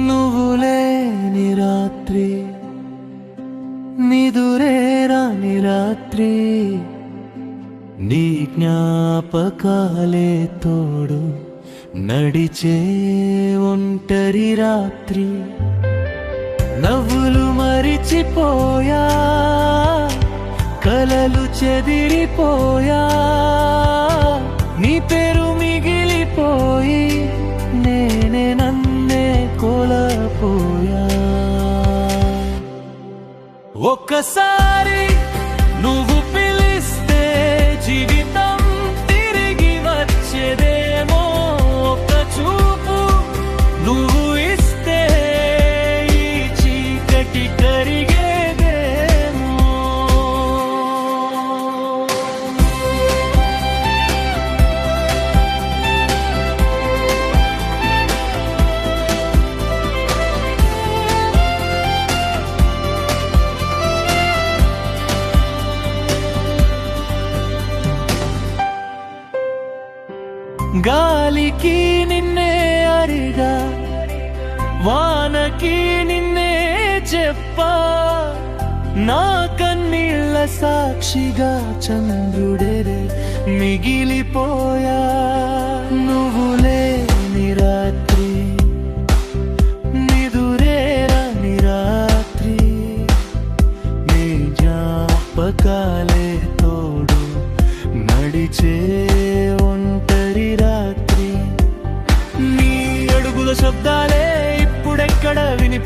నువ్వు లేని రాత్రి నిదురే రాని రాత్రి నీ జ్ఞాపకాలే తోడు నడిచే ఒంటరి రాత్రి. నవ్వులు మరిచిపోయా కలలు చెదిరిపోయా నీ పేరు మిగిలిపోయి నేనే ఒక్కసారి నువ్వు గాలికి నిన్నే అరిగా వానకి నిన్నే చెప్పా. నా కన్నీళ్ళ సాక్షిగా చంద్రుడే మిగిలిపోయా. నువ్వు లేని రాత్రి నిదురేరాని రాత్రి. నీ జ్ఞాపకాలే తోడు నడిచే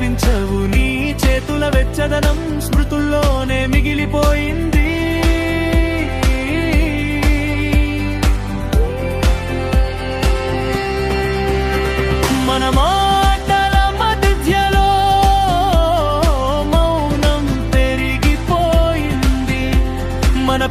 కనిపించవు నీ చేతుల వెచ్చదనం స్మృతుల్లోనే మిగిలిపోయింది. మనమో మన